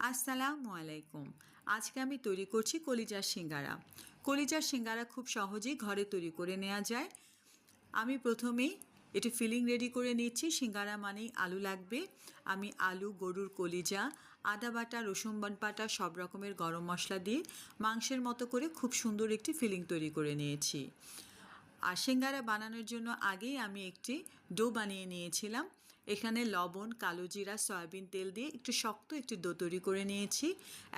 আসসালামু আলাইকুম। আজকে আমি তৈরি করছি কলিজার সিঙ্গারা। কলিজার সিঙ্গারা খুব সহজেই ঘরে তৈরি করে নেওয়া যায়। আমি প্রথমেই এটি ফিলিং রেডি করে নিচ্ছি। সিঙ্গারা মানেই আলু লাগবে। আমি আলু, গরুর কলিজা, আদা বাটা, রসুন বাটা, সব রকমের গরম মশলা দিয়ে মাংসের মতো করে খুব সুন্দর একটি ফিলিং তৈরি করে নিয়েছি। আর সিঙ্গারা বানানোর জন্য আগেই আমি একটি ডো বানিয়ে নিয়েছিলাম। এখানে লবণ, কালো জিরা, সয়াবিন তেল দিয়ে একটু শক্ত একটি ডো তৈরি করে নিয়েছি।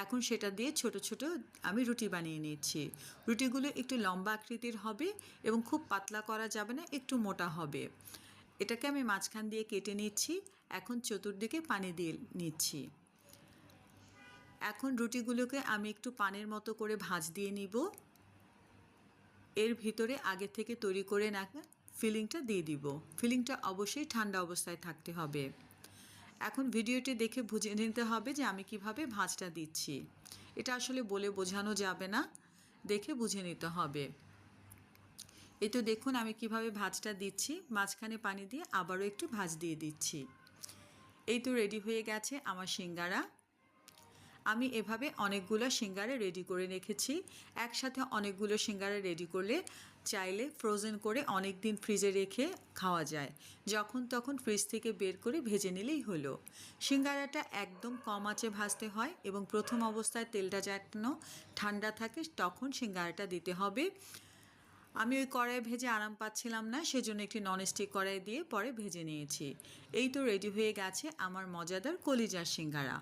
এখন সেটা দিয়ে ছোট ছোট আমি রুটি বানিয়ে নিয়েছি রুটিগুলো একটু লম্বা আকৃতির হবে এবং খুব পাতলা করা যাবে না, একটু মোটা হবে। এটাকে আমি মাঝখান দিয়ে কেটে নিচ্ছি। এখন চতুর্দিকে পানি দিয়ে নিচ্ছি। এখন রুটিগুলোকে আমি একটু পানের মতো করে ভাঁজ দিয়ে নিব। এর ভিতরে আগে থেকে তৈরি করে রাখা ফিলিংটা দিয়ে দিব। ফিলিংটা অবশ্যই ঠান্ডা অবস্থায় থাকতে হবে। এখন ভিডিওটি দেখে বুঝে নিতে হবে যে আমি কীভাবে ভাঁজটা দিচ্ছি। এটা আসলে বলে বোঝানো যাবে না, দেখে বুঝে নিতে হবে। এই তো দেখুন আমি কীভাবে ভাজটা দিচ্ছি, মাঝখানে পানি দিয়ে আবারও একটু ভাজ দিয়ে দিচ্ছি। এই তো রেডি হয়ে গেছে আমার সিঙ্গারা। আমি এভাবে অনেকগুলো সিঙ্গারা রেডি করে রেখেছি। একসাথে অনেকগুলো সিঙ্গারা রেডি করলে চাইলে ফ্রোজেন করে অনেক দিন ফ্রিজে রেখে খাওয়া যায়। যখন তখন ফ্রিজ থেকে বের করে ভেজে নিলেই হলো। সিঙ্গারাটা একদম কম আঁচে ভাজতে হয় এবং প্রথম অবস্থায় তেলটা যেন ঠান্ডা থাকে তখন সিঙ্গারাটা দিতে হবে। আমি ওই কড়াই ভেজে আরাম পাচ্ছিলাম না, সেজন্য একটি ননস্টিক কড়াই দিয়ে পরে ভেজে নিয়েছি। এই তো রেডি হয়ে গেছে আমার মজাদার কলিজার সিঙ্গারা।